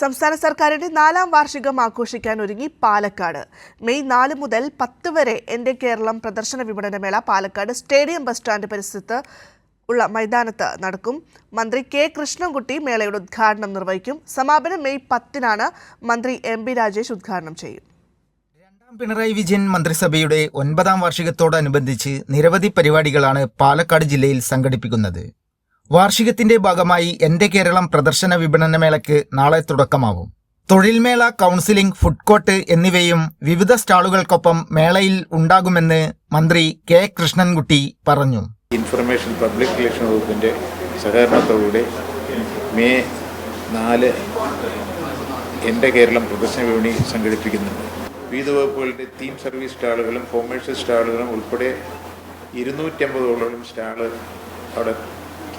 സംസ്ഥാന സർക്കാരിന്റെ നാലാം വാർഷികം ആഘോഷിക്കാൻ ഒരുങ്ങി പാലക്കാട്. മെയ് നാല് മുതൽ പത്ത് വരെ എന്റെ കേരളം പ്രദർശന വിപണനമേള പാലക്കാട് സ്റ്റേഡിയം ബസ് സ്റ്റാൻഡ് പരിസരത്ത് ഉള്ള മൈതാനത്ത് നടക്കും. മന്ത്രി കെ കൃഷ്ണൻകുട്ടി മേളയുടെ ഉദ്ഘാടനം നിർവഹിക്കും. സമാപനം മെയ് പത്തിനാണ് മന്ത്രി എം ബി രാജേഷ് ഉദ്ഘാടനം ചെയ്യും. രണ്ടാം പിണറായി വിജയൻ മന്ത്രിസഭയുടെ ഒൻപതാം വാർഷികത്തോടനുബന്ധിച്ച് നിരവധി പരിപാടികളാണ് പാലക്കാട് ജില്ലയിൽ സംഘടിപ്പിക്കുന്നത്. വാർഷികത്തിന്റെ ഭാഗമായി എന്റെ കേരളം പ്രദർശന വിപണന മേളയ്ക്ക് നാളെ തുടക്കമാവും തൊഴിൽമേള കൗൺസിലിംഗ് ഫുഡ് കോർട്ട് എന്നിവയും വിവിധ സ്റ്റാളുകൾക്കൊപ്പം മേളയിൽ ഉണ്ടാകുമെന്ന് മന്ത്രി കെ. കൃഷ്ണൻകുട്ടി പറഞ്ഞു. ഇൻഫർമേഷൻ പബ്ലിക് റിലേഷൻ വകുപ്പിന്റെ സഹകരണത്തോടുകൂടി മെയ് നാല് എന്റെ കേരളം പ്രദർശന വിപണി സംഘടിപ്പിക്കുന്നുണ്ട്. വിവിധ വകുപ്പുകളുടെ തീം സർവീസ് സ്റ്റാളുകളും കോമേഴ്സ്യൽ സ്റ്റാളുകളും ഉൾപ്പെടെ ഇരുന്നൂറ്റമ്പതോളം സ്റ്റാൾ അവിടെ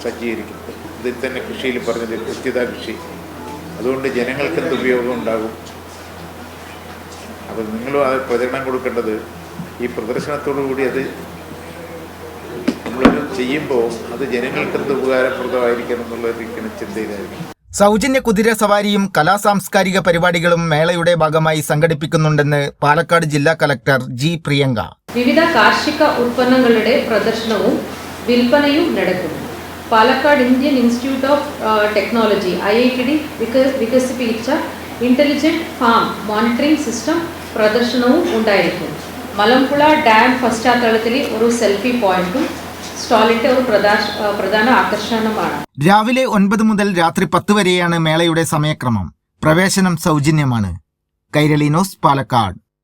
സജ്ജീകരിക്കുന്നത്. ഇതിൽ തന്നെ കൃഷിയിൽ പറഞ്ഞത് കൃത്യത കൃഷി. അതുകൊണ്ട് ജനങ്ങൾക്ക് എന്ത് ഉപയോഗം ഉണ്ടാകും? അപ്പോൾ നിങ്ങളും അത് പ്രചരണം കൊടുക്കേണ്ടത് ഈ പ്രദർശനത്തോടു കൂടി അത് നമ്മളൊരു ചെയ്യുമ്പോൾ അത് ജനങ്ങൾക്ക് എന്ത് ഉപകാരപ്രദമായിരിക്കണം എന്നുള്ളതൊക്കെയാണ് ചിന്തയിലായിരിക്കും. സൗജന്യ കുതിര സവാരിയും കലാ സാംസ്കാരിക പരിപാടികളും മേളയുടെ ഭാഗമായി സംഘടിപ്പിക്കുന്നുണ്ടെന്ന് പാലക്കാട് ജില്ലാ കലക്ടർ ജി പ്രിയങ്ക. വിവിധ കാർഷിക ഉൽപ്പന്നങ്ങളുടെ പ്രദർശനവും വിൽപ്പനയും നടക്കും Palakkad Indian Institute of Technology I I T D വികസിപ്പിച്ച ഇന്റലിജന്റ് ഫാം മോണിറ്ററിംഗ് സിസ്റ്റം പ്രദർശനവും ഉണ്ടായിരിക്കും. മലമ്പുഴ ഡാം പശ്ചാത്തലത്തിലെ ഒരു സെൽഫി പോയിന്റും ഒരു രാവിലെ ഒൻപത് മുതൽ രാത്രി പത്ത് വരെയാണ് മേളയുടെ സമയക്രമം. പ്രവേശനം സൗജന്യമാണ്. കൈരളി ന്യൂസ് പാലക്കാട്.